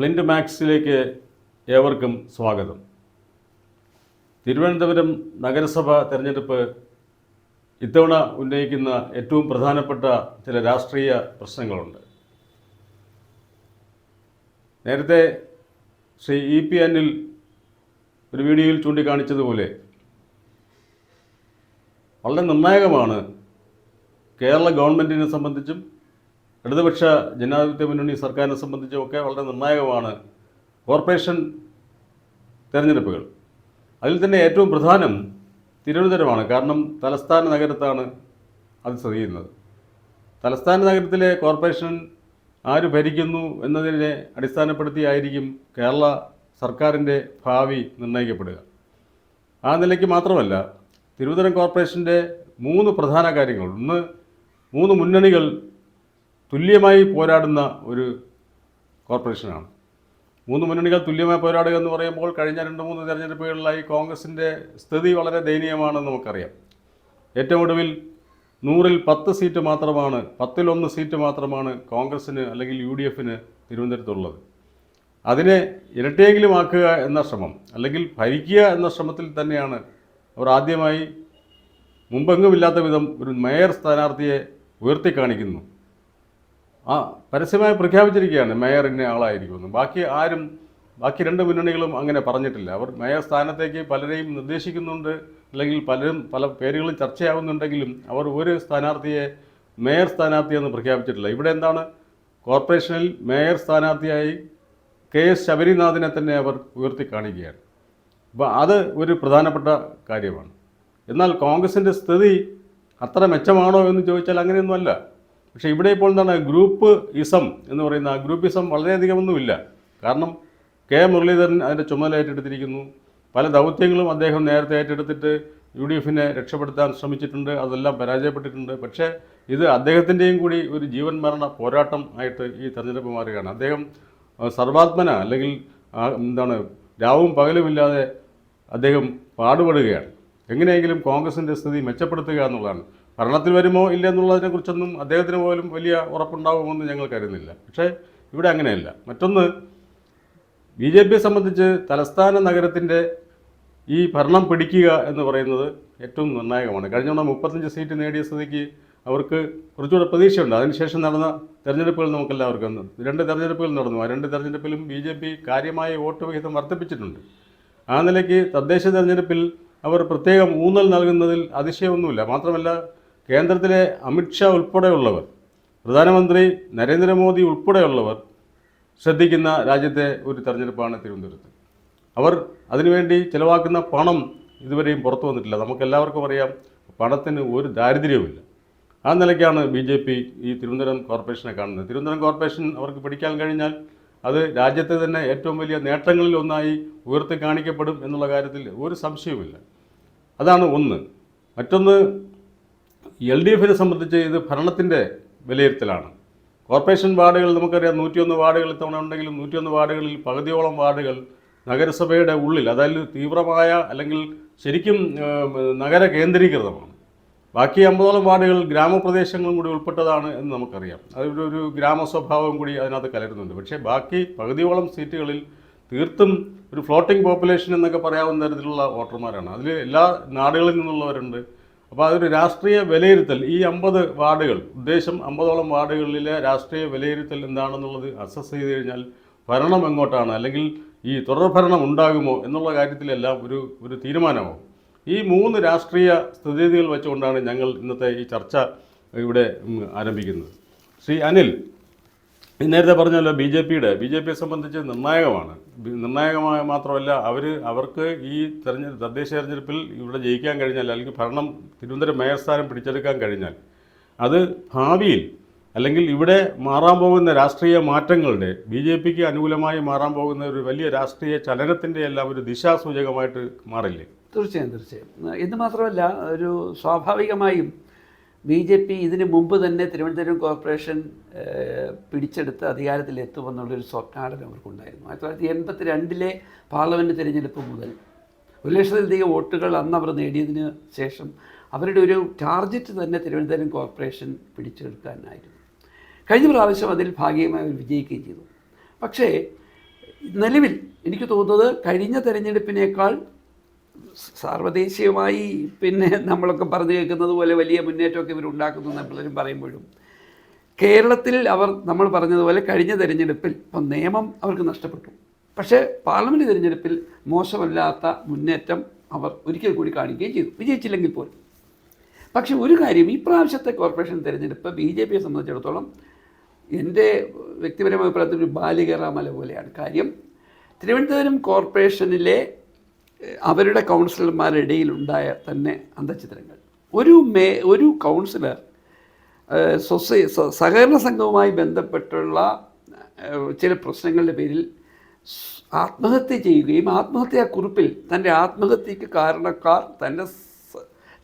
Flint മാക്സിലേക്ക് ഏവർക്കും സ്വാഗതം. തിരുവനന്തപുരം നഗരസഭ തെരഞ്ഞെടുപ്പ് ഇത്തവണ ഉന്നയിക്കുന്ന ഏറ്റവും പ്രധാനപ്പെട്ട ചില രാഷ്ട്രീയ പ്രശ്നങ്ങളുണ്ട്. നേരത്തെ ശ്രീ ഇ പി അനിൽ ഒരു വീഡിയോയിൽ ചൂണ്ടിക്കാണിച്ചതുപോലെ വളരെ നിർണായകമാണ് കേരള ഗവൺമെന്റിനെ സംബന്ധിച്ചും ഇടതുപക്ഷ ജനാധിപത്യ മുന്നണി സർക്കാരിനെ സംബന്ധിച്ചൊക്കെ വളരെ നിർണായകമാണ് കോർപ്പറേഷൻ തെരഞ്ഞെടുപ്പുകൾ. അതിൽ തന്നെ ഏറ്റവും പ്രധാനം തിരുവനന്തപുരമാണ്. കാരണം തലസ്ഥാന നഗരത്താണ് അത് സ്ഥിതി ചെയ്യുന്നത്. തലസ്ഥാന നഗരത്തിലെ കോർപ്പറേഷൻ ആര് ഭരിക്കുന്നു എന്നതിനെ അടിസ്ഥാനപ്പെടുത്തിയായിരിക്കും കേരള സർക്കാരിന്റെ ഭാവി നിർണയിക്കപ്പെടുക ആ നിലയ്ക്ക് മാത്രമല്ല തിരുവനന്തപുരം കോർപ്പറേഷന്റെ മൂന്ന് പ്രധാന കാര്യങ്ങൾ ഒന്ന് മൂന്ന് മുന്നണികൾ തുല്യമായി പോരാടുന്ന ഒരു കോർപ്പറേഷനാണ്. മൂന്ന് മുന്നണികൾ തുല്യമായി പോരാടുക എന്ന് പറയുമ്പോൾ കഴിഞ്ഞ രണ്ട് മൂന്ന് തെരഞ്ഞെടുപ്പുകളിലായി കോൺഗ്രസിന്റെ സ്ഥിതി വളരെ ദയനീയമാണെന്ന് നമുക്കറിയാം. ഏറ്റവും ഒടുവിൽ നൂറിൽ പത്ത് സീറ്റ് മാത്രമാണ് പത്തിലൊന്ന് സീറ്റ് മാത്രമാണ് കോൺഗ്രസ്സിന് അല്ലെങ്കിൽ യു ഡി എഫിന് തിരുവനന്തപുരത്തുള്ളത്. അതിനെ ഇരട്ടിയെങ്കിലും ആക്കുക എന്ന ശ്രമം അല്ലെങ്കിൽ ഭരിക്കുക എന്ന ശ്രമത്തിൽ തന്നെയാണ് അവർ ആദ്യമായി മുമ്പെങ്ങുമില്ലാത്ത വിധം ഒരു മേയർ സ്ഥാനാർത്ഥിയെ ഉയർത്തി കാണിക്കുന്നു ആ പരസ്യമായി പ്രഖ്യാപിച്ചിരിക്കുകയാണ് മേയർ ഇന്ന ആളായിരിക്കുമെന്ന്. ബാക്കി ആരും ബാക്കി രണ്ട് മുന്നണികളും അങ്ങനെ പറഞ്ഞിട്ടില്ല. അവർ മേയർ സ്ഥാനത്തേക്ക് പലരെയും നിർദ്ദേശിക്കുന്നുണ്ട് അല്ലെങ്കിൽ പലരും പല പേരുകളും ചർച്ചയാവുന്നുണ്ടെങ്കിലും അവർ ഒരു സ്ഥാനാർത്ഥിയെ മേയർ സ്ഥാനാർത്ഥിയെന്ന് പ്രഖ്യാപിച്ചിട്ടില്ല. ഇവിടെ എന്താണ്? കോർപ്പറേഷനിൽ മേയർ സ്ഥാനാർത്ഥിയായി കെ എസ് ശബരിനാഥിനെ തന്നെ അവർ ഉയർത്തി കാണിക്കുകയാണ്. അപ്പോൾ അത് ഒരു പ്രധാനപ്പെട്ട കാര്യമാണ്. എന്നാൽ കോൺഗ്രസിന്റെ സ്ഥിതി അത്ര മെച്ചമാണോ എന്ന് ചോദിച്ചാൽ അങ്ങനെയൊന്നുമല്ല. പക്ഷേ ഇവിടെ ഇപ്പോൾ എന്താണ് ഗ്രൂപ്പ് ഇസം എന്ന് പറയുന്ന ആ ഗ്രൂപ്പിസം വളരെയധികമൊന്നുമില്ല. കാരണം കെ മുരളീധരൻ അതിന്റെ ചുമതല ഏറ്റെടുത്തിരിക്കുന്നു. പല ദൗത്യങ്ങളും അദ്ദേഹം നേരത്തെ ഏറ്റെടുത്തിട്ട് യു ഡി എഫിനെ രക്ഷപ്പെടുത്താൻ ശ്രമിച്ചിട്ടുണ്ട്. അതെല്ലാം പരാജയപ്പെട്ടിട്ടുണ്ട്. പക്ഷേ ഇത് അദ്ദേഹത്തിന്റെയും കൂടി ഒരു ജീവൻ മരണ പോരാട്ടം ആയിട്ട് ഈ തെരഞ്ഞെടുപ്പ് മാറുകയാണ്. അദ്ദേഹം സർവാത്മന. അല്ലെങ്കിൽ എന്താണ് രാവും പകലുമില്ലാതെ അദ്ദേഹം പാടുപെടുകയാണ്. എങ്ങനെയെങ്കിലും കോൺഗ്രസിന്റെ സ്ഥിതി മെച്ചപ്പെടുത്തുക എന്നുള്ളതാണ്. ഭരണത്തിൽ വരുമോ ഇല്ല എന്നുള്ളതിനെക്കുറിച്ചൊന്നും അദ്ദേഹത്തിന് പോലും വലിയ ഉറപ്പുണ്ടാകുമെന്ന് ഞങ്ങൾ കരുതുന്നില്ല. പക്ഷേ ഇവിടെ അങ്ങനെയല്ല. മറ്റൊന്ന് ബി ജെ പിയെ സംബന്ധിച്ച് തലസ്ഥാന നഗരത്തിന്റെ ഈ ഭരണം പിടിക്കുക എന്ന് പറയുന്നത് ഏറ്റവും നിർണായകമാണ്. കഴിഞ്ഞ തവണ മുപ്പത്തഞ്ച് സീറ്റ് നേടിയ സ്ഥിതിക്ക് അവർക്ക് കുറച്ചുകൂടെ പ്രതീക്ഷയുണ്ട്. അതിനുശേഷം നടന്ന തെരഞ്ഞെടുപ്പുകൾ നമുക്കെല്ലാവർക്കും രണ്ട് തെരഞ്ഞെടുപ്പുകൾ നടന്നു. ആ രണ്ട് തെരഞ്ഞെടുപ്പിലും ബി ജെ പി കാര്യമായ വോട്ട് വിഹിതം വർദ്ധിപ്പിച്ചിട്ടുണ്ട്. ആ നിലയ്ക്ക് തദ്ദേശ തെരഞ്ഞെടുപ്പിൽ അവർ പ്രത്യേകം ഊന്നൽ നൽകുന്നതിൽ അതിശയമൊന്നുമില്ല. മാത്രമല്ല കേന്ദ്രത്തിലെ അമിത്ഷാ ഉൾപ്പെടെയുള്ളവർ പ്രധാനമന്ത്രി നരേന്ദ്രമോദി ഉൾപ്പെടെയുള്ളവർ ശ്രദ്ധിക്കുന്ന രാജ്യത്തെ ഒരു തെരഞ്ഞെടുപ്പാണ് തിരുവനന്തപുരത്ത്. അവർ അതിനുവേണ്ടി ചിലവാക്കുന്ന പണം ഇതുവരെയും പുറത്തു വന്നിട്ടില്ല. നമുക്കെല്ലാവർക്കും അറിയാം പണത്തിന് ഒരു ദാരിദ്ര്യവുമില്ല. ആ നിലയ്ക്കാണ് ബി ജെ പി ഈ തിരുവനന്തപുരം കോർപ്പറേഷനെ കാണുന്നത്. തിരുവനന്തപുരം കോർപ്പറേഷൻ അവർക്ക് പിടിക്കാൻ കഴിഞ്ഞാൽ അത് രാജ്യത്തെ തന്നെ ഏറ്റവും വലിയ നേട്ടങ്ങളിൽ ഒന്നായി ഉയർത്തി കാണിക്കപ്പെടും എന്നുള്ള കാര്യത്തിൽ ഒരു സംശയവുമില്ല. അതാണ് ഒന്ന്. മറ്റൊന്ന് എൽ ഡി എഫിനെ സംബന്ധിച്ച് ഇത് ഭരണത്തിന്റെ വിലയിരുത്തലാണ്. കോർപ്പറേഷൻ വാർഡുകൾ നമുക്കറിയാം നൂറ്റിയൊന്ന് വാർഡുകൾ ഇത്തവണ ഉണ്ടെങ്കിലും നൂറ്റിയൊന്ന് വാർഡുകളിൽ പകുതിയോളം വാർഡുകൾ നഗരസഭയുടെ ഉള്ളിൽ അതായത് തീവ്രമായ അല്ലെങ്കിൽ ശരിക്കും നഗര കേന്ദ്രീകൃതമാണ്. ബാക്കി അമ്പതോളം വാർഡുകൾ ഗ്രാമപ്രദേശങ്ങളും കൂടി ഉൾപ്പെട്ടതാണ് എന്ന് നമുക്കറിയാം. അതൊരു ഒരു ഗ്രാമസ്വഭാവം കൂടി അതിനകത്ത് കലരുന്നുണ്ട്. പക്ഷേ ബാക്കി പകുതിയോളം സീറ്റുകളിൽ തീർത്തും ഒരു ഫ്ലോട്ടിംഗ് പോപ്പുലേഷൻ എന്നൊക്കെ പറയാവുന്ന തരത്തിലുള്ള വോട്ടർമാരാണ്. അതിൽ എല്ലാ നാടുകളിൽ നിന്നുള്ളവരുണ്ട്. അപ്പോൾ അതൊരു രാഷ്ട്രീയ വിലയിരുത്തൽ. ഈ അമ്പത് വാർഡുകൾ ഉദ്ദേശം അമ്പതോളം വാർഡുകളിലെ രാഷ്ട്രീയ വിലയിരുത്തൽ എന്താണെന്നുള്ളത് അസസ് ചെയ്ത് കഴിഞ്ഞാൽ ഭരണം എങ്ങോട്ടാണ്? അല്ലെങ്കിൽ ഈ തുടർഭരണം ഉണ്ടാകുമോ എന്നുള്ള കാര്യത്തിലെല്ലാം ഒരു ഒരു തീരുമാനമോ ഈ മൂന്ന് രാഷ്ട്രീയ സ്ഥിതിഗതികൾ വെച്ചുകൊണ്ടാണ് ഞങ്ങൾ ഇന്നത്തെ ഈ ചർച്ച ഇവിടെ ആരംഭിക്കുന്നത്. ശ്രീ അനിൽ നേരത്തെ പറഞ്ഞല്ലോ ബി ജെ പിയുടെ ബി ജെ പിയെ സംബന്ധിച്ച് നിർണായകമാണ്. നിർണായകമായ മാത്രമല്ല അവർ അവർക്ക് ഈ തെരഞ്ഞെടുപ്പ് തദ്ദേശ തെരഞ്ഞെടുപ്പിൽ ഇവിടെ ജയിക്കാൻ കഴിഞ്ഞാൽ അല്ലെങ്കിൽ ഭരണം തിരുവനന്തപുരം മേയർ സ്ഥാനം പിടിച്ചെടുക്കാൻ കഴിഞ്ഞാൽ അത് ഭാവിയിൽ അല്ലെങ്കിൽ ഇവിടെ മാറാൻ പോകുന്ന രാഷ്ട്രീയ മാറ്റങ്ങളുടെ ബി ജെ പിക്ക് അനുകൂലമായി മാറാൻ പോകുന്ന ഒരു വലിയ രാഷ്ട്രീയ ചലനത്തിന്റെ എല്ലാം ഒരു ദിശാസൂചകമായിട്ട് മാറില്ലേ? തീർച്ചയായും തീർച്ചയായും. എന്ന് മാത്രമല്ല ഒരു സ്വാഭാവികമായും ബി ജെ പി ഇതിന് മുമ്പ് തന്നെ തിരുവനന്തപുരം കോർപ്പറേഷൻ പിടിച്ചെടുത്ത് അധികാരത്തിലെത്തുമെന്നുള്ളൊരു സ്വപ്നാടനം അവർക്കുണ്ടായിരുന്നു. ആയിരത്തി തൊള്ളായിരത്തി എൺപത്തി രണ്ടിലെ പാർലമെന്റ് തിരഞ്ഞെടുപ്പ് മുതൽ ഒരു ലക്ഷത്തിലധികം വോട്ടുകൾ അന്ന് അവർ നേടിയതിന് ശേഷം അവരുടെ ഒരു ടാർഗറ്റ് തന്നെ തിരുവനന്തപുരം കോർപ്പറേഷൻ പിടിച്ചെടുക്കാനായിരുന്നു. കഴിഞ്ഞ പ്രാവശ്യം അതിൽ ഭാഗികമായി അവർ വിജയിക്കുകയും ചെയ്തു. പക്ഷേ നിലവിൽ എനിക്ക് തോന്നുന്നത് കഴിഞ്ഞ തെരഞ്ഞെടുപ്പിനേക്കാൾ സാർവദേശീയമായി പിന്നെ നമ്മളൊക്കെ പറഞ്ഞു കേൾക്കുന്നത് പോലെ വലിയ മുന്നേറ്റമൊക്കെ ഇവരുണ്ടാക്കുന്നു പലരും പറയുമ്പോഴും. കേരളത്തിൽ അവർ നമ്മൾ പറഞ്ഞതുപോലെ കഴിഞ്ഞ തിരഞ്ഞെടുപ്പിൽ ഇപ്പം നിയമം അവർക്ക് നഷ്ടപ്പെട്ടു. പക്ഷേ പാർലമെന്റ് തിരഞ്ഞെടുപ്പിൽ മോശമല്ലാത്ത മുന്നേറ്റം അവർ ഒരിക്കൽ കൂടി കാണിക്കുകയും ചെയ്തു. വിജയിച്ചില്ലെങ്കിൽ പോലും. പക്ഷെ ഒരു കാര്യം ഈ പ്രാവശ്യത്തെ കോർപ്പറേഷൻ തിരഞ്ഞെടുപ്പ് ബി ജെ പിയെ സംബന്ധിച്ചിടത്തോളം എന്റെ വ്യക്തിപരമായ അഭിപ്രായത്തിൽ ഒരു ബാലികറാമല പോലെയാണ്. കാര്യം തിരുവനന്തപുരം കോർപ്പറേഷനിലെ അവരുടെ കൗൺസിലർമാരുടെ ഇടയിലുണ്ടായ തന്നെ അന്തചിത്രങ്ങൾ ഒരു മേ ഒരു കൗൺസിലർ സൊസൈ സഹകരണ സംഘവുമായി ബന്ധപ്പെട്ടുള്ള ചില പ്രശ്നങ്ങളുടെ പേരിൽ ആത്മഹത്യ ചെയ്യുകയും ആത്മഹത്യാ കുറിപ്പിൽ തന്റെ ആത്മഹത്യക്ക് കാരണക്കാർ തന്റെ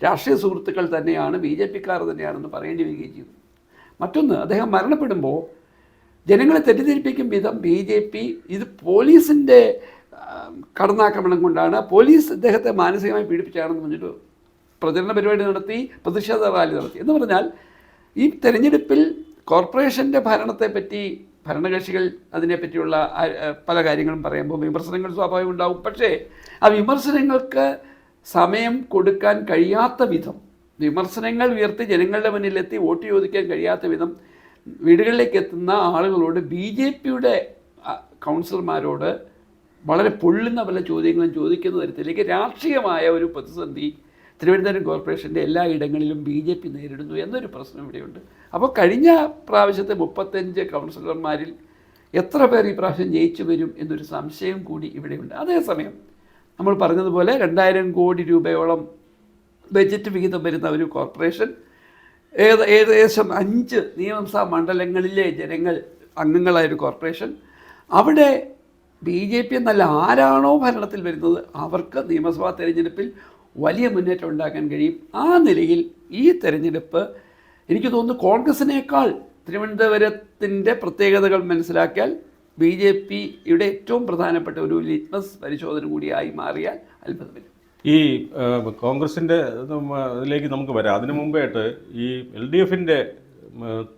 രാഷ്ട്രീയ സുഹൃത്തുക്കൾ തന്നെയാണ് ബി ജെ പിക്കാർ തന്നെയാണെന്ന് പറയേണ്ടി വരികയും ചെയ്തു. മറ്റൊന്ന് അദ്ദേഹം മരണപ്പെടുമ്പോൾ ജനങ്ങളെ തെറ്റിദ്ധരിപ്പിക്കും വിധം ബി ജെ പി ഇത് പോലീസിന്റെ കടന്നാക്രമണം കൊണ്ടാണ് പോലീസ് അദ്ദേഹത്തെ മാനസികമായി പീഡിപ്പിച്ചാണെന്ന് പറഞ്ഞിട്ട് പ്രചരണ പരിപാടി നടത്തി പ്രതിഷേധ റാലി നടത്തി. എന്ന് പറഞ്ഞാൽ ഈ തെരഞ്ഞെടുപ്പിൽ കോർപ്പറേഷന്റെ ഭരണത്തെപ്പറ്റി ഭരണകക്ഷികൾ അതിനെപ്പറ്റിയുള്ള പല കാര്യങ്ങളും പറയുമ്പോൾ വിമർശനങ്ങൾ സ്വാഭാവികം ഉണ്ടാവും. പക്ഷേ ആ വിമർശനങ്ങൾക്ക് സമയം കൊടുക്കാൻ കഴിയാത്ത വിധം വിമർശനങ്ങൾ ഉയർത്തി ജനങ്ങളുടെ മുന്നിലെത്തി വോട്ട് ചോദിക്കാൻ കഴിയാത്ത വിധം വീടുകളിലേക്ക് എത്തുന്ന ആളുകളോട് ബി ജെ പിയുടെ കൗൺസിലർമാരോട് വളരെ പൊള്ളുന്ന പല ചോദ്യങ്ങളും ചോദിക്കുന്ന തരത്തിലേക്ക് രാഷ്ട്രീയമായ ഒരു പ്രതിസന്ധി തിരുവനന്തപുരം കോർപ്പറേഷന്റെ എല്ലാ ഇടങ്ങളിലും ബി ജെ പി നേരിടുന്നു എന്നൊരു പ്രശ്നം ഇവിടെയുണ്ട്. അപ്പോൾ കഴിഞ്ഞ പ്രാവശ്യത്തെ മുപ്പത്തഞ്ച് കൗൺസിലർമാരിൽ എത്ര പേർ ഈ പ്രാവശ്യം ജയിച്ചു വരും എന്നൊരു സംശയം കൂടി ഇവിടെയുണ്ട്. അതേസമയം നമ്മൾ പറഞ്ഞതുപോലെ രണ്ടായിരം കോടി രൂപയോളം ബജറ്റ് വിഹിതം വരുന്ന ഒരു കോർപ്പറേഷൻ ഏത് ഏകദേശം അഞ്ച് നിയമസഭാ മണ്ഡലങ്ങളിലെ ജനങ്ങൾ അംഗങ്ങളായ ഒരു കോർപ്പറേഷൻ അവിടെ ബി ജെ പി എന്നല്ല ആരാണോ ഭരണത്തിൽ വരുന്നത് അവർക്ക് നിയമസഭാ തെരഞ്ഞെടുപ്പിൽ വലിയ മുന്നേറ്റം ഉണ്ടാക്കാൻ കഴിയും. ആ നിലയിൽ ഈ തെരഞ്ഞെടുപ്പ് എനിക്ക് തോന്നുന്നു കോൺഗ്രസിനേക്കാൾ തിരുവനന്തപുരത്തിന്റെ പ്രത്യേകതകൾ മനസ്സിലാക്കിയാൽ ബി ജെ പിയുടെ ഏറ്റവും പ്രധാനപ്പെട്ട ഒരു ലിറ്റ്മസ് പരിശോധന കൂടിയായി മാറിയാൽ അത്ഭുതമില്ല. ഈ കോൺഗ്രസിന്റെ ഇതിലേക്ക് നമുക്ക് വരാം. അതിനു മുമ്പായിട്ട് ഈ എൽ ഡി എഫിന്റെ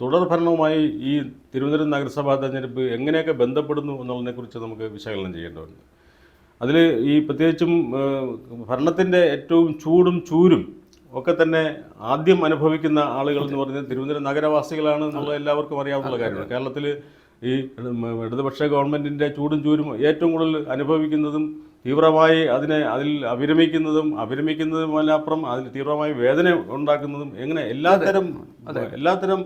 തുടർ ഭരണവുമായി ഈ തിരുവനന്തപുരം നഗരസഭാ തെരഞ്ഞെടുപ്പ് എങ്ങനെയൊക്കെ ബന്ധപ്പെടുന്നു എന്നുള്ളതിനെക്കുറിച്ച് നമുക്ക് വിശകലനം ചെയ്യേണ്ടതുണ്ട് അതിൽ ഈ പ്രത്യേകിച്ചും ഭരണത്തിന്റെ ഏറ്റവും ചൂടും ചൂരും ഒക്കെ തന്നെ ആദ്യം അനുഭവിക്കുന്ന ആളുകൾ എന്ന് പറഞ്ഞാൽ തിരുവനന്തപുരം നഗരവാസികളാണ് എന്നുള്ളത് എല്ലാവർക്കും അറിയാവുന്ന കാര്യമാണ്. കേരളത്തിൽ ഈ ഇടതുപക്ഷ ഗവൺമെന്റിന്റെ ചൂടും ചൂരും ഏറ്റവും കൂടുതൽ അനുഭവിക്കുന്നതും തീവ്രമായി അതിനെ അതിൽ അഭിരമിക്കുന്നതും അവിരമിക്കുന്നതും അപ്പുറം അതിൽ തീവ്രമായി വേദന ഉണ്ടാക്കുന്നതും എങ്ങനെ എല്ലാത്തരം എല്ലാത്തരം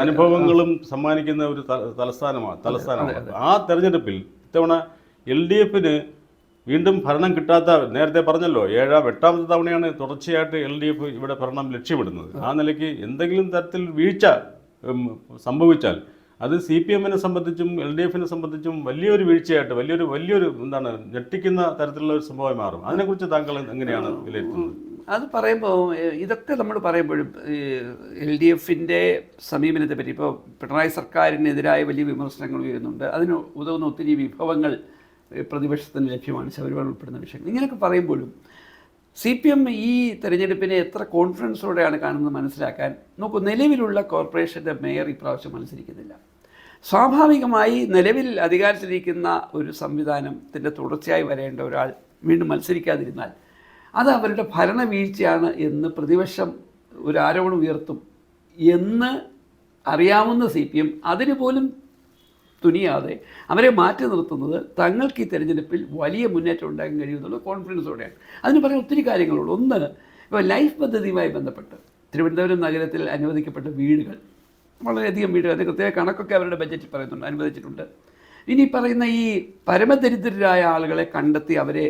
അനുഭവങ്ങളും സമ്മാനിക്കുന്ന ഒരു തലസ്ഥാനമാണ് തലസ്ഥാനമാണ് ആ തെരഞ്ഞെടുപ്പിൽ ഇത്തവണ എൽ ഡി എഫിന് വീണ്ടും ഭരണം കിട്ടാത്ത നേരത്തെ പറഞ്ഞല്ലോ ഏഴാം എട്ടാമത്തെ തവണയാണ് തുടർച്ചയായിട്ട് എൽ ഡി എഫ് ഇവിടെ ഭരണം ലക്ഷ്യമിടുന്നത്. ആ നിലയ്ക്ക് എന്തെങ്കിലും തരത്തിൽ വീഴ്ച സംഭവിച്ചാൽ അത് സി പി എമ്മിനെ സംബന്ധിച്ചും എൽ ഡി എഫിനെ സംബന്ധിച്ചും വലിയൊരു വീഴ്ചയായിട്ട് വലിയൊരു വലിയൊരു എന്താണ് ഞെട്ടിക്കുന്ന തരത്തിലുള്ള ഒരു സംഭവമായി മാറും. അതിനെക്കുറിച്ച് താങ്കൾ എങ്ങനെയാണ് വിലയിരുത്തുന്നത്? അത് പറയുമ്പോൾ ഇതൊക്കെ നമ്മൾ പറയുമ്പോഴും എൽ ഡി എഫിന്റെ സമീപനത്തെ പറ്റി ഇപ്പോൾ പിണറായി സർക്കാരിനെതിരായ വലിയ വിമർശനങ്ങൾ ഉയരുന്നുണ്ട്. അതിന് ഉതകുന്ന ഒത്തിരി വിഭവങ്ങൾ പ്രതിപക്ഷത്തിന് ലഭ്യമാണ് ശബരിമല ഉൾപ്പെടുന്ന വിഷയങ്ങൾ. ഇങ്ങനെയൊക്കെ പറയുമ്പോഴും സി പി എം ഈ തെരഞ്ഞെടുപ്പിനെ എത്ര കോൺഫിഡൻസോടെയാണ് കാണുന്നത് മനസ്സിലാക്കാൻ? നോക്കൂ നിലവിലുള്ള കോർപ്പറേഷന്റെ മേയർ ഇപ്രാവശ്യം മത്സരിക്കുന്നില്ല. സ്വാഭാവികമായി നിലവിൽ അധികാരത്തിലിരിക്കുന്ന ഒരു സംവിധാനത്തിന്റെ തുടർച്ചയായി വരേണ്ട ഒരാൾ വീണ്ടും മത്സരിക്കാതിരുന്നാൽ അത് അവരുടെ ഭരണവീഴ്ചയാണ് എന്ന് പ്രതിപക്ഷം ഒരു ആരോപണം ഉയർത്തും എന്ന് അറിയാവുന്ന സി പി എം അതിന് പോലും തുനിയാതെ അവരെ മാറ്റി നിർത്തുന്നത് തങ്ങൾക്ക് ഈ തെരഞ്ഞെടുപ്പിൽ വലിയ മുന്നേറ്റം ഉണ്ടാക്കാൻ കഴിയുമെന്നുള്ള കോൺഫിഡൻസോടെയാണ് അതിന് പറയാൻ ഒത്തിരി കാര്യങ്ങളുള്ളൂ ഒന്ന് ഇപ്പോൾ ലൈഫ് പദ്ധതിയുമായി ബന്ധപ്പെട്ട് തിരുവനന്തപുരം നഗരത്തിൽ അനുവദിക്കപ്പെട്ട വീടുകൾ. വളരെയധികം വീടുകൾ അതിന് കൃത്യമായ കണക്കൊക്കെ അവരുടെ ബജറ്റിൽ പറയുന്നുണ്ട് അനുവദിച്ചിട്ടുണ്ട്. ഇനി പറയുന്ന ഈ പരമദരിദ്രരായ ആളുകളെ കണ്ടെത്തി അവരെ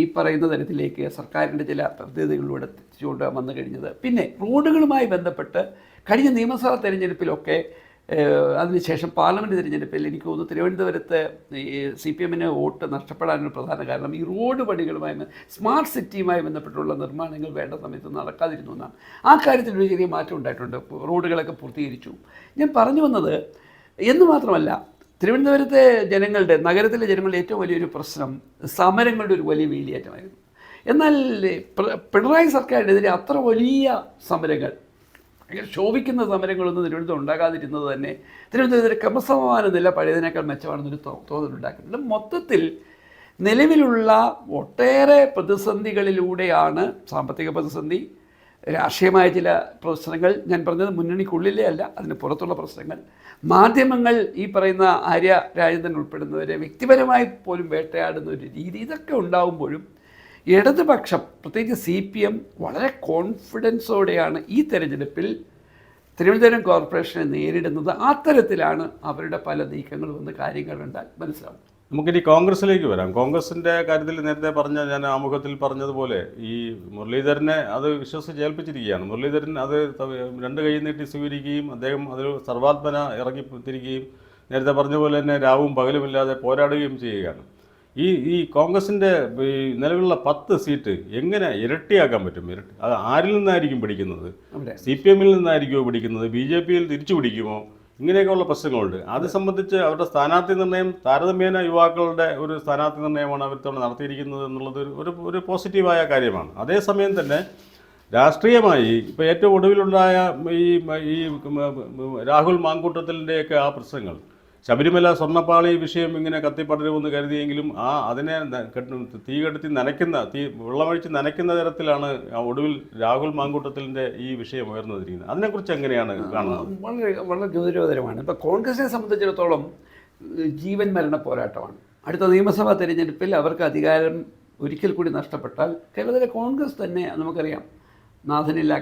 ഈ പറയുന്ന തരത്തിലേക്ക് സർക്കാരിന്റെ ചില പദ്ധതികളിലൂടെ എത്തിച്ചുകൊണ്ട് വന്നു കഴിഞ്ഞത്. പിന്നെ റോഡുകളുമായി ബന്ധപ്പെട്ട് കഴിഞ്ഞ നിയമസഭാ തെരഞ്ഞെടുപ്പിലൊക്കെ അതിനുശേഷം പാർലമെന്റ് തിരഞ്ഞെടുപ്പിൽ എനിക്ക് തോന്നുന്നു തിരുവനന്തപുരത്ത് ഈ സി പി എമ്മിന് വോട്ട് നഷ്ടപ്പെടാനൊരു പ്രധാന കാരണം ഈ റോഡ് പണികളുമായി സ്മാർട്ട് സിറ്റിയുമായി ബന്ധപ്പെട്ടുള്ള നിർമ്മാണങ്ങൾ വേണ്ട സമയത്ത് നടക്കാതിരുന്നു എന്നാണ്. ആ കാര്യത്തിൽ ഒരു ചെറിയ മാറ്റം ഉണ്ടായിട്ടുണ്ട്. റോഡുകളൊക്കെ പൂർത്തീകരിച്ചു. ഞാൻ പറഞ്ഞു വന്നത് എന്ന് മാത്രമല്ല തിരുവനന്തപുരത്തെ ജനങ്ങളുടെ നഗരത്തിലെ ജനങ്ങളുടെ ഏറ്റവും വലിയൊരു പ്രശ്നം സമരങ്ങളുടെ ഒരു വലിയ വേലിയേറ്റമായിരുന്നു. എന്നാൽ പിണറായി സർക്കാരിനെതിരെ അത്ര വലിയ സമരങ്ങൾ ശോഭിക്കുന്ന സമരങ്ങളൊന്നും തിരുവനന്തപുരം ഉണ്ടാകാതിരുന്നത് തന്നെ തിരുവനന്തപുരത്തിന് ക്രമസമാന നില പഴയതിനേക്കാൾ മെച്ചമാണെന്നൊരു തോന്നലുണ്ടാക്കുന്നുണ്ട് മൊത്തത്തിൽ നിലവിലുള്ള ഒട്ടേറെ പ്രതിസന്ധികളിലൂടെയാണ് സാമ്പത്തിക പ്രതിസന്ധി രാഷ്ട്രീയമായ ചില പ്രശ്നങ്ങൾ ഞാൻ പറഞ്ഞത് മുന്നണിക്കുള്ളിലേ അല്ല അതിന് പുറത്തുള്ള പ്രശ്നങ്ങൾ. മാധ്യമങ്ങൾ ഈ പറയുന്ന ആര്യ രാജേന്ദ്രൻ ഉൾപ്പെടുന്നവരെ വ്യക്തിപരമായി പോലും വേട്ടയാടുന്ന ഒരു രീതി ഇതൊക്കെ ഉണ്ടാകുമ്പോഴും ഇടതുപക്ഷം പ്രത്യേകിച്ച് സി പി എം വളരെ കോൺഫിഡൻസോടെയാണ് ഈ തെരഞ്ഞെടുപ്പിൽ തിരുവനന്തപുരം കോർപ്പറേഷനെ നേരിടുന്നത്. ആ തരത്തിലാണ് അവരുടെ പല നീക്കങ്ങളും വന്ന് കാര്യങ്ങൾ കണ്ടാൽ മനസ്സിലാവും നമുക്കിനി കോൺഗ്രസിലേക്ക് വരാം. കോൺഗ്രസിന്റെ കാര്യത്തിൽ നേരത്തെ പറഞ്ഞ ഞാൻ ആമുഖത്തിൽ പറഞ്ഞതുപോലെ ഈ മുരളീധരനെ അത് വിശ്വസിച്ച് ഏൽപ്പിച്ചിരിക്കുകയാണ് മുരളീധരൻ അത് രണ്ട് കൈ നീട്ടി സ്വീകരിക്കുകയും അദ്ദേഹം അതിൽ സർവാത്മന ഇറങ്ങി തിരിക്കുകയും നേരത്തെ പറഞ്ഞ പോലെ തന്നെ രാവും പകലുമില്ലാതെ പോരാടുകയും ചെയ്യുകയാണ്. ഈ ഈ കോൺഗ്രസിന്റെ ഈ നിലവിലുള്ള പത്ത് സീറ്റ് എങ്ങനെ ഇരട്ടിയാക്കാൻ പറ്റും? ഇരട്ടി അത് ആരിൽ നിന്നായിരിക്കും പിടിക്കുന്നത്? സി പി എമ്മിൽ നിന്നായിരിക്കുമോ പിടിക്കുന്നത്? ബി ജെ പിയിൽ തിരിച്ചു പിടിക്കുമോ? ഇങ്ങനെയൊക്കെയുള്ള പ്രശ്നങ്ങളുണ്ട്. അത് സംബന്ധിച്ച് അവരുടെ സ്ഥാനാർത്ഥി നിർണയം താരതമ്യേന യുവാക്കളുടെ ഒരു സ്ഥാനാർത്ഥി നിർണയമാണ് അവർ തവണ നടത്തിയിരിക്കുന്നത് എന്നുള്ളത് ഒരു- ഒരു ഒരു പോസിറ്റീവായ കാര്യമാണ്. അതേസമയം തന്നെ രാഷ്ട്രീയമായി ഇപ്പോൾ ഏറ്റവും ഒടുവിലുണ്ടായ ഈ ഈ രാഹുൽ മാങ്കൂട്ടത്തിന്റെയൊക്കെ ആ പ്രശ്നങ്ങൾ ശബരിമല സ്വർണപ്പാളി വിഷയം ഇങ്ങനെ കത്തിപ്പടരുമെന്ന് കരുതിയെങ്കിലും ആ അതിനെ തീ കെടുത്തി നനയ്ക്കുന്ന തീ വെള്ളമൊഴിച്ച് നനയ്ക്കുന്ന തരത്തിലാണ് ആ ഒടുവിൽ രാഹുൽ മാങ്കൂട്ടത്തിലിന്റെ ഈ വിഷയം ഉയർന്നിരിക്കുന്നത് അതിനെക്കുറിച്ച് എങ്ങനെയാണ് കാണുന്നത്? വളരെ വളരെ ഗൗരവതരമാണ്. ഇപ്പോൾ കോൺഗ്രസിനെ സംബന്ധിച്ചിടത്തോളം ജീവൻ മരണ പോരാട്ടമാണ്. അടുത്ത നിയമസഭാ തെരഞ്ഞെടുപ്പിൽ അവർക്ക് അധികാരം ഒരിക്കൽ കൂടി നഷ്ടപ്പെട്ടാൽ കേരളത്തിലെ കോൺഗ്രസ് തന്നെ നമുക്കറിയാം നാഥനില്ല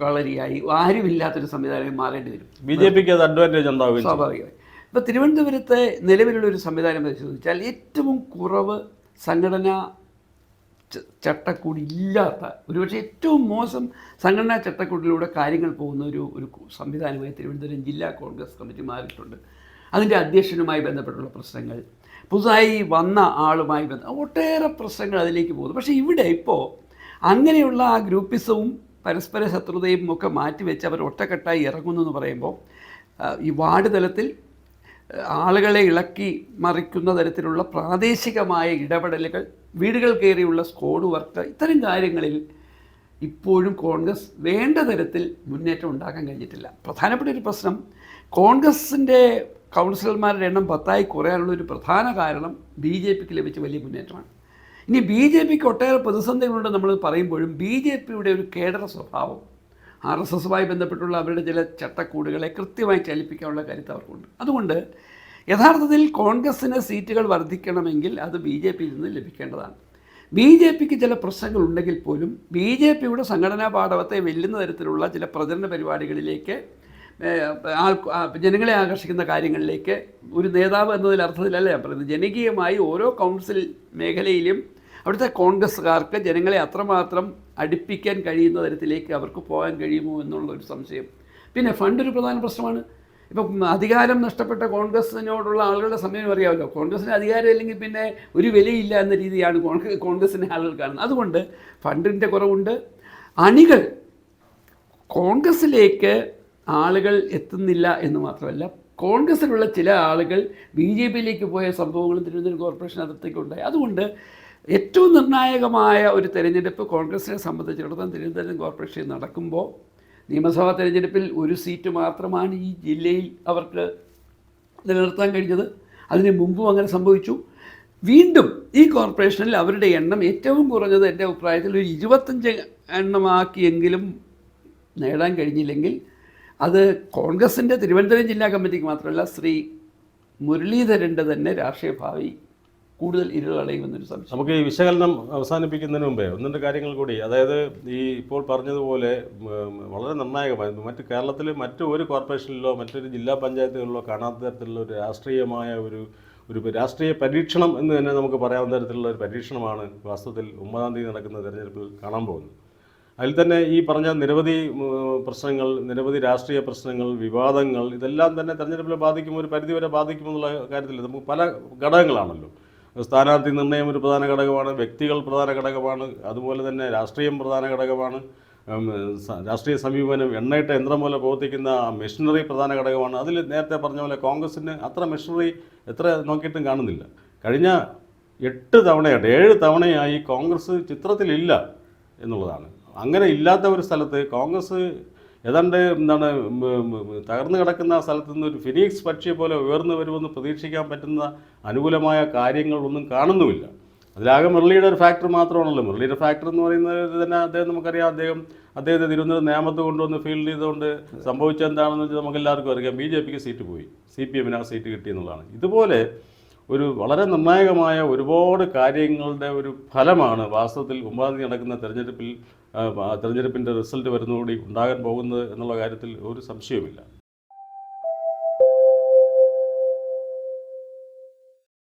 കളരിയായി ആരുമില്ലാത്തൊരു സംവിധാനം മാറേണ്ടി വരും. ബി ജെ പിക്ക് അത് അഡ്വാന്റേജ് ഉണ്ടാവും. സ്വാഭാവികമായി. ഇപ്പോൾ തിരുവനന്തപുരത്തെ നിലവിലുള്ള ഒരു സംവിധാനം പരിശോധിച്ചാൽ ഏറ്റവും കുറവ് സംഘടന ചട്ടക്കൂടി ഇല്ലാത്ത ഒരുപക്ഷെ ഏറ്റവും മോശം സംഘടനാ ചട്ടക്കൂടിലൂടെ കാര്യങ്ങൾ പോകുന്ന ഒരു ഒരു സംവിധാനമായി തിരുവനന്തപുരം ജില്ലാ കോൺഗ്രസ് കമ്മിറ്റി മാറിയിട്ടുണ്ട്. അതിന്റെ അധ്യക്ഷനുമായി ബന്ധപ്പെട്ടുള്ള പ്രശ്നങ്ങൾ പുതുതായി വന്ന ആളുമായി ബന്ധ ഒട്ടേറെ പ്രശ്നങ്ങൾ അതിലേക്ക് പോകുന്നു. പക്ഷേ ഇവിടെ ഇപ്പോൾ അങ്ങനെയുള്ള ആ ഗ്രൂപ്പിസവും പരസ്പര ശത്രുതയും ഒക്കെ മാറ്റിവെച്ച് അവർ ഒറ്റക്കെട്ടായി ഇറങ്ങുന്നു എന്ന് പറയുമ്പോൾ ഈ വാർഡ് തലത്തിൽ ആളുകളെ ഇളക്കി മറിക്കുന്ന തരത്തിലുള്ള പ്രാദേശികമായ ഇടപെടലുകൾ വീടുകൾ കയറിയുള്ള സ്കോഡ് വർക്ക് ഇത്തരം കാര്യങ്ങളിൽ ഇപ്പോഴും കോൺഗ്രസ് വേണ്ട തരത്തിൽ മുന്നേറ്റം ഉണ്ടാക്കാൻ കഴിഞ്ഞിട്ടില്ല. പ്രധാനപ്പെട്ട ഒരു പ്രശ്നം കോൺഗ്രസിന്റെ കൗൺസിലർമാരുടെ എണ്ണം പത്തായി കുറയാനുള്ള ഒരു പ്രധാന കാരണം ബി ജെ പിക്ക് ലഭിച്ച വലിയ മുന്നേറ്റമാണ്. ഇനി ബി ജെ പിക്ക് ഒട്ടേറെ പ്രതിസന്ധികളുണ്ട് നമ്മൾ പറയുമ്പോഴും ബി ജെ പിയുടെ ഒരു കേഡർ സ്വഭാവം ആർ എസ് എസുമായി ബന്ധപ്പെട്ടുള്ള അവരുടെ ചില ചട്ടക്കൂടുകളെ കൃത്യമായി ചലിപ്പിക്കാനുള്ള കരുത്ത് അവർക്കുണ്ട്. അതുകൊണ്ട് യഥാർത്ഥത്തിൽ കോൺഗ്രസ്സിന് സീറ്റുകൾ വർദ്ധിക്കണമെങ്കിൽ അത് ബി ജെ പിയിൽ നിന്ന് ലഭിക്കേണ്ടതാണ്. ബി ജെ പിക്ക് ചില പ്രശ്നങ്ങൾ ഉണ്ടെങ്കിൽ പോലും ബി ജെ പിയുടെ സംഘടനാ പാഠവത്തെ വെല്ലുന്ന തരത്തിലുള്ള ചില പ്രചരണ പരിപാടികളിലേക്ക് ജനങ്ങളെ ആകർഷിക്കുന്ന കാര്യങ്ങളിലേക്ക് ഒരു നേതാവ് എന്നതിൽ അർത്ഥത്തിലല്ല ഞാൻ പറയുന്നത്. ജനകീയമായി ഓരോ കൗൺസിൽ മേഖലയിലും അവിടുത്തെ കോൺഗ്രസ്സുകാർക്ക് ജനങ്ങളെ അത്രമാത്രം അടുപ്പിക്കാൻ കഴിയുന്ന തരത്തിലേക്ക് അവർക്ക് പോകാൻ കഴിയുമോ എന്നുള്ളൊരു സംശയം. പിന്നെ ഫണ്ട് ഒരു പ്രധാന പ്രശ്നമാണ്. ഇപ്പം അധികാരം നഷ്ടപ്പെട്ട കോൺഗ്രസിനോടുള്ള ആളുകളുടെ സമയം അറിയാമല്ലോ. കോൺഗ്രസിന് അധികാരം ഇല്ലെങ്കിൽ പിന്നെ ഒരു വിലയില്ല എന്ന രീതിയാണ് കോൺഗ്രസ് ആളുകൾ കാണുന്നത്. അതുകൊണ്ട് ഫണ്ടിന്റെ കുറവുണ്ട്. അണികൾ കോൺഗ്രസ്സിലേക്ക് ആളുകൾ എത്തുന്നില്ല എന്ന് മാത്രമല്ല കോൺഗ്രസ്സിലുള്ള ചില ആളുകൾ ബി ജെ പിയിലേക്ക് പോയ സംഭവങ്ങളും തിരുവനന്തപുരം കോർപ്പറേഷൻ അതിർത്തേക്കുണ്ടായി അതുകൊണ്ട് ഏറ്റവും നിർണായകമായ ഒരു തെരഞ്ഞെടുപ്പ് കോൺഗ്രസിനെ സംബന്ധിച്ചിടത്തോളം തിരുവനന്തപുരം കോർപ്പറേഷൻ നടക്കുമ്പോൾ നിയമസഭാ തെരഞ്ഞെടുപ്പിൽ ഒരു സീറ്റ് മാത്രമാണ് ഈ ജില്ലയിൽ അവർക്ക് നിലനിർത്താൻ കഴിഞ്ഞത്. അതിന് മുമ്പും അങ്ങനെ സംഭവിച്ചു. വീണ്ടും ഈ കോർപ്പറേഷനിൽ അവരുടെ എണ്ണം ഏറ്റവും കുറഞ്ഞത് എന്റെ അഭിപ്രായത്തിൽ ഒരു ഇരുപത്തഞ്ച് എണ്ണമാക്കിയെങ്കിലും നേടാൻ കഴിഞ്ഞില്ലെങ്കിൽ അത് കോൺഗ്രസിന്റെ തിരുവനന്തപുരം ജില്ലാ കമ്മിറ്റിക്ക് മാത്രമല്ല ശ്രീ മുരളീധരന്റെ തന്നെ രാഷ്ട്രീയ ഭാവി കൂടുതൽ ഇരുളടയുമെന്നൊരു സംശയം. നമുക്ക് ഈ വിശകലനം അവസാനിപ്പിക്കുന്നതിന് മുമ്പേ ഒന്ന് രണ്ട് കാര്യങ്ങൾ കൂടി അതായത് ഈ ഇപ്പോൾ പറഞ്ഞതുപോലെ വളരെ നിർണായകമായി മറ്റ് കേരളത്തിൽ മറ്റു ഒരു കോർപ്പറേഷനിലോ മറ്റൊരു ജില്ലാ പഞ്ചായത്തുകളിലോ കാണാത്ത തരത്തിലുള്ള ഒരു രാഷ്ട്രീയമായ ഒരു ഒരു രാഷ്ട്രീയ പരീക്ഷണം എന്ന് തന്നെ നമുക്ക് പറയാവുന്ന തരത്തിലുള്ള ഒരു പരീക്ഷണമാണ് വാസ്തവത്തിൽ ഒമ്പതാം തീയതി നടക്കുന്ന തെരഞ്ഞെടുപ്പിൽ കാണാൻ പോകുന്നത്. അതിൽ തന്നെ ഈ പറഞ്ഞ നിരവധി പ്രശ്നങ്ങൾ നിരവധി രാഷ്ട്രീയ പ്രശ്നങ്ങൾ വിവാദങ്ങൾ ഇതെല്ലാം തന്നെ തെരഞ്ഞെടുപ്പിൽ ബാധിക്കും ഒരു പരിധിവരെ ബാധിക്കുമെന്നുള്ള കാര്യത്തിൽ നമുക്ക് പല ഘടകങ്ങളാണല്ലോ. സ്ഥാനാർത്ഥി നിർണയം ഒരു പ്രധാന ഘടകമാണ് വ്യക്തികൾ പ്രധാന ഘടകമാണ് അതുപോലെ തന്നെ രാഷ്ട്രീയം പ്രധാന ഘടകമാണ് രാഷ്ട്രീയ സമീപനം എണ്ണയിട്ട യന്ത്രം പോലെ പ്രവർത്തിക്കുന്ന മെഷീനറി പ്രധാന ഘടകമാണ്. അതിൽ നേരത്തെ പറഞ്ഞ പോലെ കോൺഗ്രസിന് അത്ര മെഷീനറി എത്ര നോക്കിയിട്ടും കാണുന്നില്ല. കഴിഞ്ഞ എട്ട് തവണയായിട്ട് ഏഴ് തവണയായി കോൺഗ്രസ് ചിത്രത്തിലില്ല എന്നുള്ളതാണ്. അങ്ങനെ ഇല്ലാത്ത ഒരു സ്ഥലത്ത് കോൺഗ്രസ് ഏതാണ്ട് എന്താണ് തകർന്നു കിടക്കുന്ന സ്ഥലത്തു നിന്ന് ഒരു ഫിനിക്സ് പക്ഷിയെ പോലെ ഉയർന്നു വരുമെന്ന് പ്രതീക്ഷിക്കാൻ പറ്റുന്ന അനുകൂലമായ കാര്യങ്ങളൊന്നും കാണുന്നുമില്ല. അതിലാകെ മുരളിയുടെ ഒരു ഫാക്ടർ മാത്രമാണല്ലോ. മുരളിയുടെ ഫാക്ടർ എന്ന് പറയുന്നത് തന്നെ അദ്ദേഹം നമുക്കറിയാം. അദ്ദേഹം അദ്ദേഹത്തെ തിരുവനന്തപുരം നേമത്ത് കൊണ്ടുവന്ന് ഫീൽഡ് ചെയ്തുകൊണ്ട് സംഭവിച്ചെന്താണെന്ന് വെച്ചാൽ നമുക്ക് എല്ലാവർക്കും അറിയാം. ബി ജെ പിക്ക് സീറ്റ് പോയി. സി പി എമ്മിന് ആ സീറ്റ് കിട്ടി എന്നുള്ളതാണ്. ഇതുപോലെ ഒരു വളരെ നിർണായകമായ ഒരുപാട് കാര്യങ്ങളുടെ ഒരു ഫലമാണ് വാസ്തവത്തിൽ ഒമ്പതാം നടക്കുന്ന തെരഞ്ഞെടുപ്പിൽ തെരഞ്ഞെടുപ്പിന്റെ റിസൾട്ട് വരുന്നതോടെ ഉണ്ടാകാൻ പോകുന്നത് എന്നുള്ള കാര്യത്തിൽ ഒരു സംശയവുമില്ല.